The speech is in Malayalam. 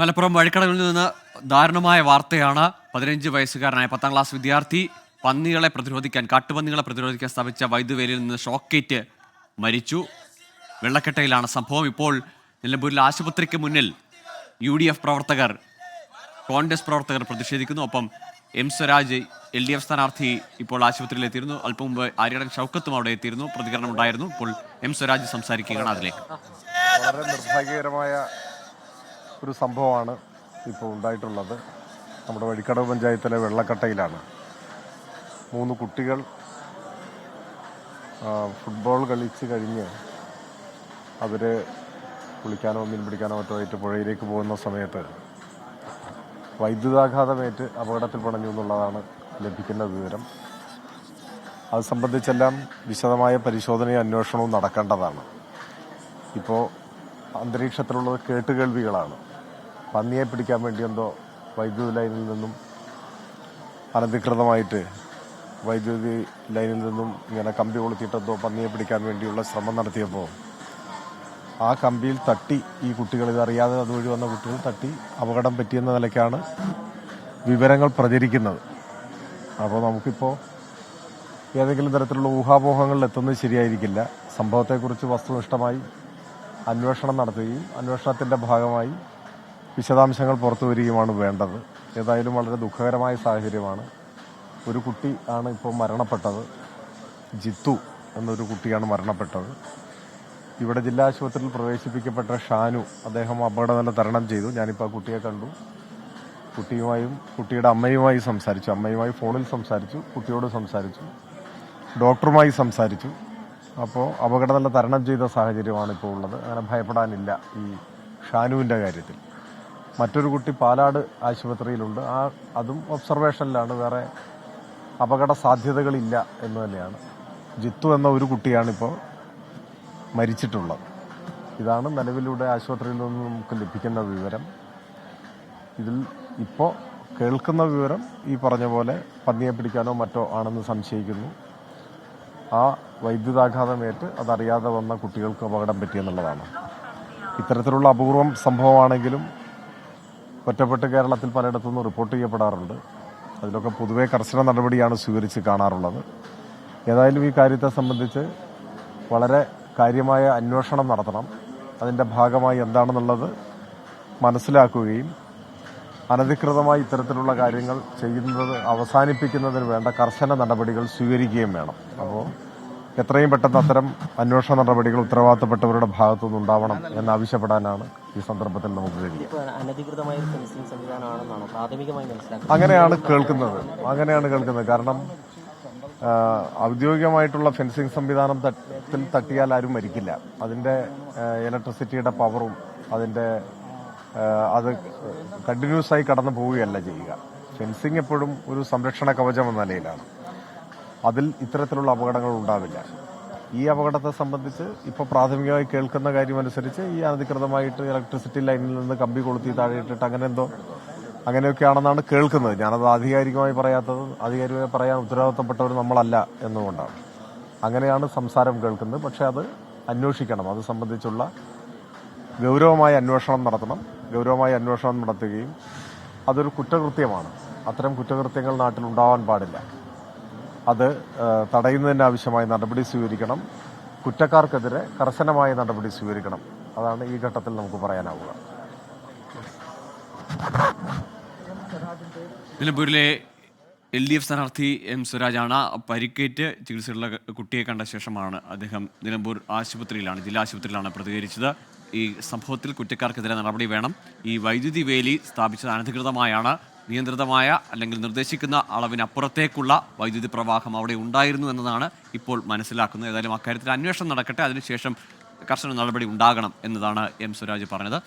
മലപ്പുറം വഴിക്കടകളിൽ നിന്ന് ദാരുണമായ വാർത്തയാണ് പതിനഞ്ച് വയസ്സുകാരനായ പത്താം ക്ലാസ് വിദ്യാർത്ഥി പന്നികളെ പ്രതിരോധിക്കാൻ കാട്ടുപന്നികളെ പ്രതിരോധിക്കാൻ സ്ഥാപിച്ച വൈദ്യുവേലിയിൽ നിന്ന് ഷോക്കേറ്റ് മരിച്ചു. വെള്ളക്കെട്ടയിലാണ് സംഭവം. ഇപ്പോൾ നിലമ്പൂരിലെ ആശുപത്രിക്ക് മുന്നിൽ യു ഡി എഫ് പ്രവർത്തകർ കോൺഗ്രസ് പ്രവർത്തകർ പ്രതിഷേധിക്കുന്നു. ഒപ്പം M Swaraj L D F സ്ഥാനാർത്ഥി ഇപ്പോൾ ആശുപത്രിയിൽ എത്തിയിരുന്നു. അല്പം മുമ്പ് ആര്യടൻ ഷൗക്കത്തും അവിടെ എത്തിയിരുന്നു. പ്രതികരണം ഉണ്ടായിരുന്നു. ഇപ്പോൾ എം സ്വരാജ് സംസാരിക്കുകയാണ് അതിലേക്ക്. വളരെ നിർഭാഗ്യകരമായ ഒരു സംഭവമാണ് ഇപ്പോൾ ഉണ്ടായിട്ടുള്ളത്. നമ്മുടെ വഴിക്കടവ് പഞ്ചായത്തിലെ വെള്ളക്കട്ടയിലാണ്. മൂന്ന് കുട്ടികൾ ഫുട്ബോൾ കളിച്ച് കഴിഞ്ഞ് അവർ കുളിക്കാനോ മീൻ പിടിക്കാനോ മറ്റോ ആയിട്ട് പുഴയിലേക്ക് പോകുന്ന സമയത്ത് വൈദ്യുതാഘാതമേറ്റ് അപകടത്തിൽ പണഞ്ഞു എന്നുള്ളതാണ് ലഭിക്കുന്ന വിവരം. അത് സംബന്ധിച്ചെല്ലാം വിശദമായ പരിശോധനയും അന്വേഷണവും നടക്കേണ്ടതാണ്. ഇപ്പോൾ അന്തരീക്ഷത്തിലുള്ളത് കേട്ടുകേൾവികളാണ്. പന്നിയെ പിടിക്കാൻ വേണ്ടി എന്തോ വൈദ്യുതി ലൈനിൽ നിന്നും അനധികൃതമായിട്ട് വൈദ്യുതി ലൈനിൽ നിന്നും ഇങ്ങനെ കമ്പി കൊളുത്തിയിട്ട് എന്തോ പന്നിയെ പിടിക്കാൻ വേണ്ടിയുള്ള ശ്രമം നടത്തിയപ്പോൾ ആ കമ്പിയിൽ തട്ടി ഈ കുട്ടികൾ ഇതറിയാതെ അതുവഴി വന്ന കുട്ടികൾ തട്ടി അപകടം പറ്റിയെന്ന നിലയ്ക്കാണ് വിവരങ്ങൾ പ്രചരിക്കുന്നത്. അപ്പോൾ നമുക്കിപ്പോൾ ഏതെങ്കിലും തരത്തിലുള്ള ഊഹാപോഹങ്ങളിൽ എത്തുന്നത് ശരിയായിരിക്കില്ല. സംഭവത്തെക്കുറിച്ച് വസ്തുനിഷ്ഠമായി അന്വേഷണം നടത്തുകയും അന്വേഷണത്തിന്റെ ഭാഗമായി വിശദാംശങ്ങൾ പുറത്തു വരികയുമാണ് വേണ്ടത്. ഏതായാലും വളരെ ദുഃഖകരമായ സാഹചര്യമാണ്. ഒരു കുട്ടി ആണ് ഇപ്പോൾ മരണപ്പെട്ടത്. ജിത്തു എന്നൊരു കുട്ടിയാണ് മരണപ്പെട്ടത്. ഇവിടെ ജില്ലാ ആശുപത്രിയിൽ പ്രവേശിപ്പിക്കപ്പെട്ട ഷാനു അദ്ദേഹം അപകടനില തരണം ചെയ്തു. ഞാനിപ്പോൾ ആ കുട്ടിയെ കണ്ടു. കുട്ടിയുമായും കുട്ടിയുടെ അമ്മയുമായി സംസാരിച്ചു. അമ്മയുമായി ഫോണിൽ സംസാരിച്ചു. കുട്ടിയോട് സംസാരിച്ചു. ഡോക്ടറുമായി സംസാരിച്ചു. അപ്പോൾ അപകടനില തരണം ചെയ്ത സാഹചര്യമാണ് ഇപ്പോൾ ഉള്ളത്. അങ്ങനെ ഭയപ്പെടാനില്ല ഈ ഷാനുവിന്റെ കാര്യത്തിൽ. മറ്റൊരു കുട്ടി പാലാട് ആശുപത്രിയിലുണ്ട്. ആ അതും ഒബ്സർവേഷനിലാണ്. വേറെ അപകട സാധ്യതകളില്ല എന്ന് തന്നെയാണ്. ജിത്തു എന്ന ഒരു കുട്ടിയാണിപ്പോൾ മരിച്ചിട്ടുള്ളത്. ഇതാണ് നിലവിലൂടെ ആശുപത്രിയിൽ നിന്ന് നമുക്ക് ലഭിക്കുന്ന വിവരം. ഇതിൽ ഇപ്പോൾ കേൾക്കുന്ന വിവരം ഈ പറഞ്ഞ പോലെ പന്നിയെ പിടിക്കാനോ മറ്റോ ആണെന്ന് സംശയിക്കുന്നു. ആ വൈദ്യുതാഘാതമേറ്റ് അതറിയാതെ വന്ന കുട്ടികൾക്ക് അപകടം പറ്റിയെന്നുള്ളതാണ്. ഇത്തരത്തിലുള്ള അപൂർവം സംഭവമാണെങ്കിലും ഒറ്റപ്പെട്ട് കേരളത്തിൽ പലയിടത്തുനിന്ന് റിപ്പോർട്ട് ചെയ്യപ്പെടാറുണ്ട്. അതിലൊക്കെ പൊതുവെ കർശന നടപടിയാണ് സ്വീകരിച്ച് കാണാറുള്ളത്. ഏതായാലും ഈ കാര്യത്തെ സംബന്ധിച്ച് വളരെ കാര്യമായ അന്വേഷണം നടത്തണം. അതിന്റെ ഭാഗമായി എന്താണെന്നുള്ളത് മനസ്സിലാക്കുകയും അനധികൃതമായി ഇത്തരത്തിലുള്ള കാര്യങ്ങൾ ചെയ്യുന്നത് അവസാനിപ്പിക്കുന്നതിന് വേണ്ട കർശന നടപടികൾ സ്വീകരിക്കുകയും വേണം. അപ്പോൾ എത്രയും പെട്ടെന്ന് അത്തരം അന്വേഷണ നടപടികൾ ഉത്തരവാദിത്തപ്പെട്ടവരുടെ ഭാഗത്തുനിന്ന് ഉണ്ടാവണം എന്നാവശ്യപ്പെടാനാണ് ഈ സന്ദർഭത്തിൽ നമുക്ക് അങ്ങനെയാണ് കേൾക്കുന്നത്. അങ്ങനെയാണ് കേൾക്കുന്നത്. കാരണം ഔദ്യോഗികമായിട്ടുള്ള ഫെൻസിംഗ് സംവിധാനം തട്ടിൽ തട്ടിയാൽ ആരും മരിക്കില്ല. അതിന്റെ ഇലക്ട്രിസിറ്റിയുടെ പവറും അതിന്റെ അത് കണ്ടിന്യൂസ് ആയി കടന്നു പോവുകയല്ല ചെയ്യുക. ഫെൻസിംഗ് എപ്പോഴും ഒരു സംരക്ഷണ കവചം എന്ന നിലയിലാണ്. അതിൽ ഇത്തരത്തിലുള്ള അപകടങ്ങൾ ഉണ്ടാവില്ല. ഈ അപകടത്തെ സംബന്ധിച്ച് ഇപ്പോൾ പ്രാഥമികമായി കേൾക്കുന്ന കാര്യമനുസരിച്ച് ഈ അനധികൃതമായിട്ട് ഇലക്ട്രിസിറ്റി ലൈനിൽ നിന്ന് കമ്പി കൊളുത്തി താഴെയിട്ടിട്ട് അങ്ങനെ എന്തോ അങ്ങനെയൊക്കെയാണെന്നാണ് കേൾക്കുന്നത്. ഞാനത് ആധികാരികമായി പറയാത്തത് ആധികാരികമായി പറയാൻ ഉത്തരവാദിത്തപ്പെട്ടവർ നമ്മളല്ല എന്നുകൊണ്ടാണ്. അങ്ങനെയാണ് സംസാരം കേൾക്കുന്നത്. പക്ഷെ അത് അന്വേഷിക്കണം. അത് സംബന്ധിച്ചുള്ള ഗൗരവമായ അന്വേഷണം നടത്തണം. ഗൗരവമായ അന്വേഷണം നടത്തുകയും അതൊരു കുറ്റകൃത്യമാണ്. അത്തരം കുറ്റകൃത്യങ്ങൾ നാട്ടിൽ ഉണ്ടാവാൻ പാടില്ല. അത് തടയുന്നതിനാവശ്യമായ നടപടി സ്വീകരിക്കണം. കുറ്റക്കാർക്കെതിരെ കർശനമായ നടപടി സ്വീകരിക്കണം. അതാണ് ഈ ഘട്ടത്തിൽ നമുക്ക് പറയാനാവുക. നിലമ്പൂരിലെ എൽ ഡി എഫ് സ്ഥാനാർത്ഥി എം സ്വരാജാണ് പരിക്കേറ്റ് ചികിത്സയുള്ള കുട്ടിയെ കണ്ട ശേഷമാണ് അദ്ദേഹം നിലമ്പൂർ ആശുപത്രിയിലാണ് ജില്ലാ ആശുപത്രിയിലാണ് പ്രതികരിച്ചത്. ഈ സംഭവത്തിൽ കുറ്റക്കാർക്കെതിരെ നടപടി വേണം. ഈ വൈദ്യുതി വേലി സ്ഥാപിച്ചത് അനധികൃതമായാണ്. നിയന്ത്രിതമായ അല്ലെങ്കിൽ നിർദ്ദേശിക്കുന്ന അളവിനപ്പുറത്തേക്കുള്ള വൈദ്യുതി പ്രവാഹം അവിടെ ഉണ്ടായിരുന്നു എന്നതാണ് ഇപ്പോൾ മനസ്സിലാക്കുന്നത്. ഏതായാലും അക്കാര്യത്തിൽ അന്വേഷണം നടക്കട്ടെ. അതിനുശേഷം കർശന നടപടി ഉണ്ടാകണം എന്നതാണ് എം സ്വരാജ് പറഞ്ഞത്.